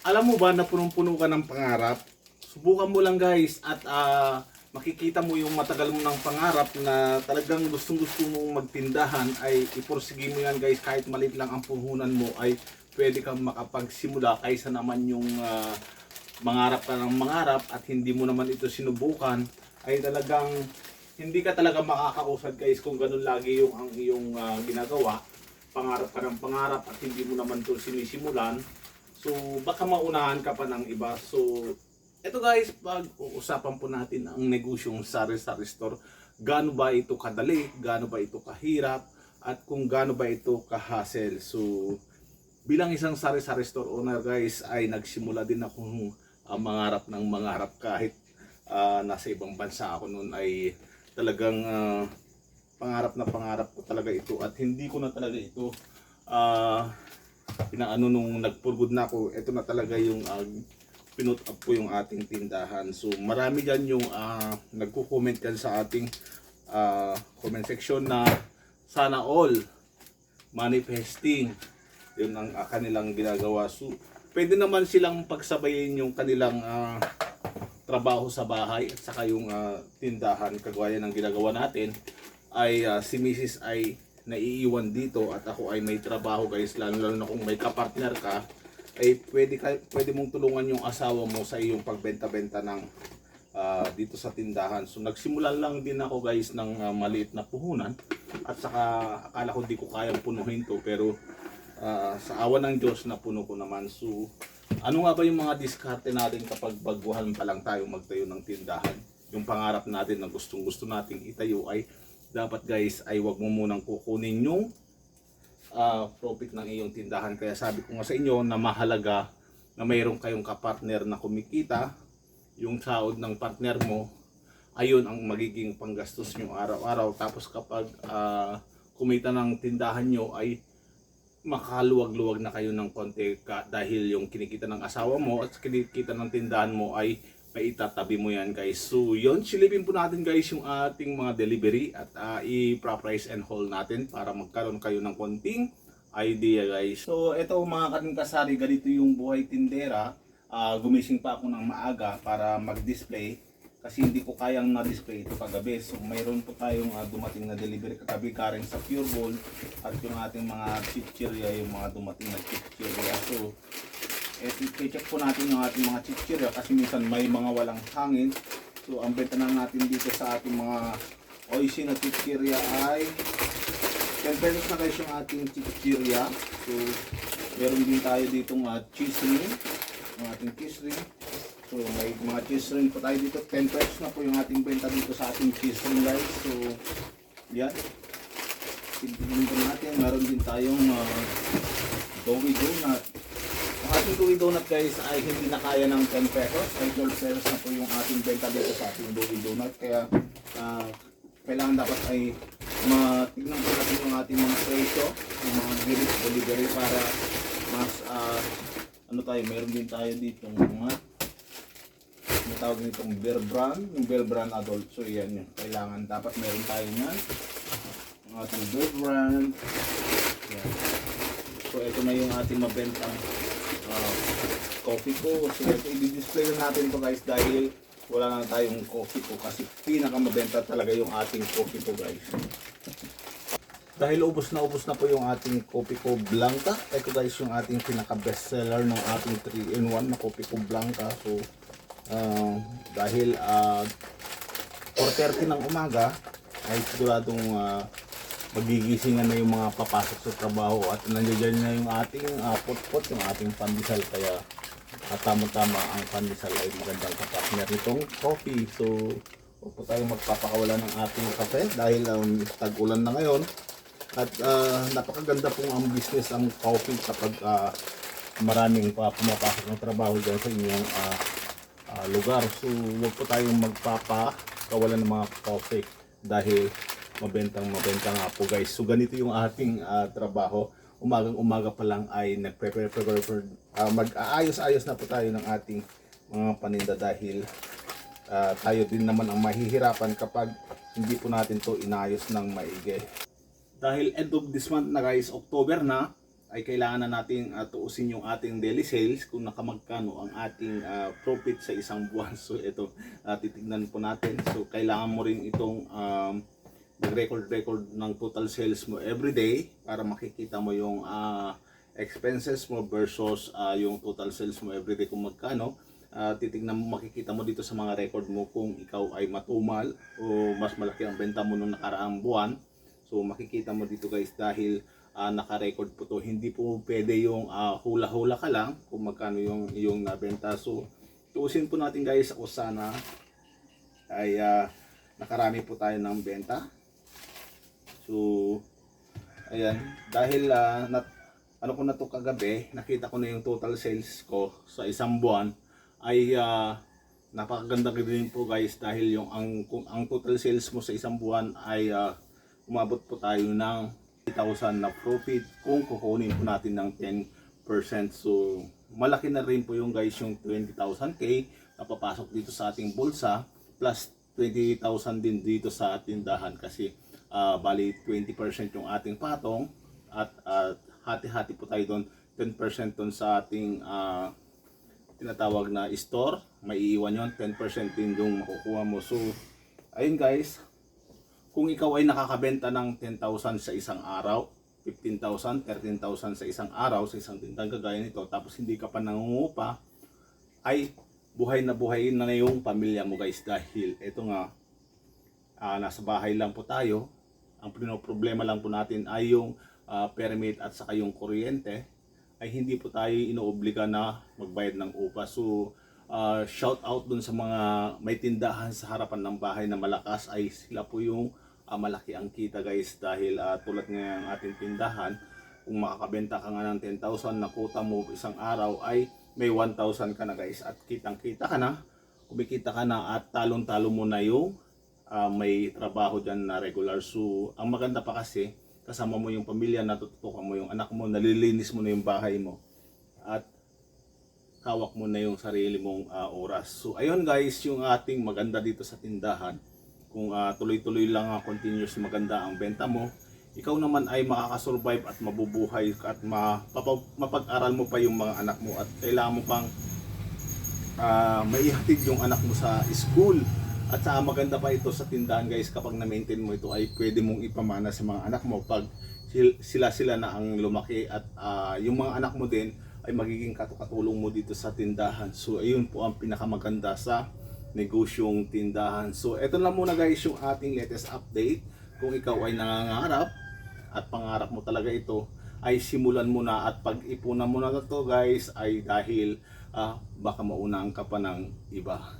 alam mo ba na punong-puno ka ng pangarap? Subukan mo lang guys at ah, makikita mo yung matagal mo ng pangarap na talagang gustong-gusto mong magtindahan ay iporsige mo yan guys kahit maliit lang ang puhunan mo ay pwede kang makapagsimula kaysa naman yung ah, mangarap ka ng mangarap at hindi mo naman ito sinubukan ay talagang hindi ka talaga makakausad guys kung ganun lagi yung ang iyong ah, ginagawa pangarap ka ng pangarap at hindi mo naman ito sinisimulan so baka maunahan ka pa ng iba. So ito guys pag uusapan po natin ang negosyong sari-sari store gaano ba ito kadali? Gaano ba ito kahirap? At kung gaano ba ito kahassle? So bilang isang sari-sari store owner guys ay nagsimula din akong ah, mangarap ng mangarap. Kahit ah, nasa ibang bansa ako noon ay talagang ah, pangarap na pangarap ko talaga ito. At hindi ko na talaga ito ah pinaano nung nagpurgod na ako ito na talaga yung ah, pinut up ko yung ating tindahan. So marami dyan yung ah, nagko-comment dyan sa ating ah, comment section na sana all manifesting yun ang ah, kanilang ginagawa. So pwede naman silang pagsabayin yung kanilang ah, trabaho sa bahay at saka yung ah, tindahan. Kagaya ng ginagawa natin ay ah, si Mrs. ay naiiwan dito at ako ay may trabaho guys lalo lalo na kung may kapartner ka ay pwede ka, pwede mong tulungan yung asawa mo sa iyong pagbenta-benta ng ah, dito sa tindahan. So nagsimula lang din ako guys ng ah, maliit na puhunan at saka akala ko di ko kayang punuhin to pero ah, sa awa ng Diyos na puno ko naman. So ano nga ba yung mga diskarte natin kapag baguhan pa lang tayo magtayo ng tindahan? Yung pangarap natin na gustong gusto nating itayo ay dapat guys ay wag mo munang kukunin yung ah, profit ng iyong tindahan. Kaya sabi ko nga sa inyo na mahalaga na mayroon kayong kapartner na kumikita, yung sahod ng partner mo, ayun ang magiging panggastos nyo araw-araw. Tapos kapag ah, kumita ng tindahan nyo ay makaluwag-luwag na kayo ng konti ka, dahil yung kinikita ng asawa mo at kinikita ng tindahan mo ay may itatabi mo yan guys. So yun, silipin po natin guys yung ating mga delivery at uh, i-price and hold natin para magkaroon kayo ng konting idea guys. So ito mga kaning kasari, ganito yung buhay tindera. Ah, gumising pa ako ng maaga para mag-display kasi hindi ko kayang na-display ito kagabi. So mayroon po tayong ah, dumating na delivery kagabi galing sa Pure Gold at yung ating mga chichirya, yung mga dumating na chichirya. So i-check po natin yung ating mga chichirya kasi minsan may mga walang hangin. So ang benta na natin dito sa ating mga oishi na chichirya ay 10 pesos na guys yung ating chichirya. So meron din tayo ditong uh, cheese ring, yung ating cheese ring. So may mga cheese ring po tayo dito. 10 pesos na po yung ating benta dito sa ating cheese ring guys. So yan. Tignan po natin. Meron din tayong uh, Doughy Donut. Ating Doughy Donut guys ay hindi na kaya ng 10 pesos. Ay 12 pesos na po yung ating benta dito sa ating Doughy Donut. Kaya ah, kailangan dapat ay matignan po natin yung ating mga presyo, yung mga bilis delivery para mas ah, ano tayo, meron din tayo dito mga may tawag nitong Bear Brand, yung Bear Brand Adult. So yan yun, kailangan dapat meron tayo niyan. Ang ating Bear Brand. Yan. So ito na yung ating mabentang ah, coffee ko. Ito i-display na natin to guys dahil wala na tayong coffee ko kasi pinakamabenta talaga yung ating coffee ko guys. Dahil ubos na ubos na po yung ating coffee ko Blanca. Ito guys yung ating pinaka best seller ng ating 3-in-1 na coffee ko Blanca. So ah, dahil ah 4.30 ng umaga ay siguradong uh, magigisingan na yung mga papasok sa trabaho at nandiyan na yung ating uh, pot-pot, yung ating pandesal kaya at tama-tama ang pandesal ay magandang kapartner nitong coffee. So, huwag po tayong magpapakawala ng ating kape dahil um, tag-ulan na ngayon. At ah, napakaganda pong ang business ang coffee kapag ah, maraming pa pumapasok ng trabaho dyan sa inyong ah, ah, lugar. So, huwag po tayong magpapakawalan ng mga coffee dahil mabentang mabenta nga po guys. So, ganito yung ating ah, trabaho umagang umaga pa lang ay nagpe-prepare for uh, mag-aayos-ayos na po tayo ng ating mga paninda dahil ah, tayo din naman ang mahihirapan kapag hindi po natin to inayos ng maigi. Dahil end of this month na guys, October na, ay kailangan na natin uh, tuusin yung ating daily sales kung nakamagkano ang ating ah, profit sa isang buwan. So ito, ah, titignan po natin. So kailangan mo rin itong um, mag-record-record ng total sales mo every day para makikita mo yung ah, expenses mo versus ah, yung total sales mo every day kung magkano. Ah, titignan mo, makikita mo dito sa mga record mo kung ikaw ay matumal o mas malaki ang benta mo nung nakaraang buwan. So makikita mo dito guys dahil ah, naka-record po to. Hindi po pwede yung ah, hula-hula ka lang kung magkano yung yung nabenta. So tuusin po natin guys o sana ay ah, nakarami po tayo ng benta. So ayan, dahil ah, nat, ano ko na to kagabi, nakita ko na yung total sales ko sa isang buwan ay ah, napakaganda din po guys dahil yung ang kung ang total sales mo sa isang buwan ay ah, umabot po tayo ng 8,000 na profit kung kukunin po natin ng 10%. So malaki na rin po yung guys yung 20,000k na papasok dito sa ating bulsa plus 20,000 din dito sa tindahan kasi ah, bali 20% yung ating patong at ah, hati-hati po tayo doon. 10% doon sa ating ah, tinatawag na store, may iiwan yon 10% din yung makukuha mo. So, ayun guys, kung ikaw ay nakakabenta ng 10,000 sa isang araw, 15,000, 13,000 sa isang araw, sa isang tindang kagaya nito, tapos hindi ka pa nangungupa, ay buhay na buhay na yung pamilya mo guys dahil ito nga, ah, nasa bahay lang po tayo, ang problema lang po natin ay yung ah, permit at saka yung kuryente, ay hindi po tayo inoobliga na magbayad ng upa. So, uh, shout out dun sa mga may tindahan sa harapan ng bahay na malakas ay sila po yung ah, malaki ang kita guys dahil ah, tulad ng ating tindahan kung makakabenta ka nga ng 10,000 na kuta mo isang araw ay may 1,000 ka na guys at kitang kita ka na kumikita ka na at talong talo mo na yung ah, may trabaho dyan na regular so ang maganda pa kasi kasama mo yung pamilya, natututukan mo yung anak mo, nalilinis mo na yung bahay mo. At hawak mo na yung sarili mong ah, oras. So ayun guys, yung ating maganda dito sa tindahan. Kung ah, tuloy-tuloy lang ah, continuous maganda ang benta mo, ikaw naman ay makakasurvive at mabubuhay at mapag-aral mo pa yung mga anak mo at kailangan mo pang ah, maihatid yung anak mo sa school. At saka maganda pa ito sa tindahan guys kapag na-maintain mo ito ay pwede mong ipamana sa mga anak mo pag sil- sila sila na ang lumaki at ah, yung mga anak mo din ay magiging katukatulong mo dito sa tindahan. So ayun po ang pinakamaganda sa negosyong tindahan. So eto lang muna guys yung ating latest update. Kung ikaw ay nangangarap at pangarap mo talaga ito ay simulan mo na at pag-ipunan mo na to guys ay dahil ah, baka maunang ka pa ng iba.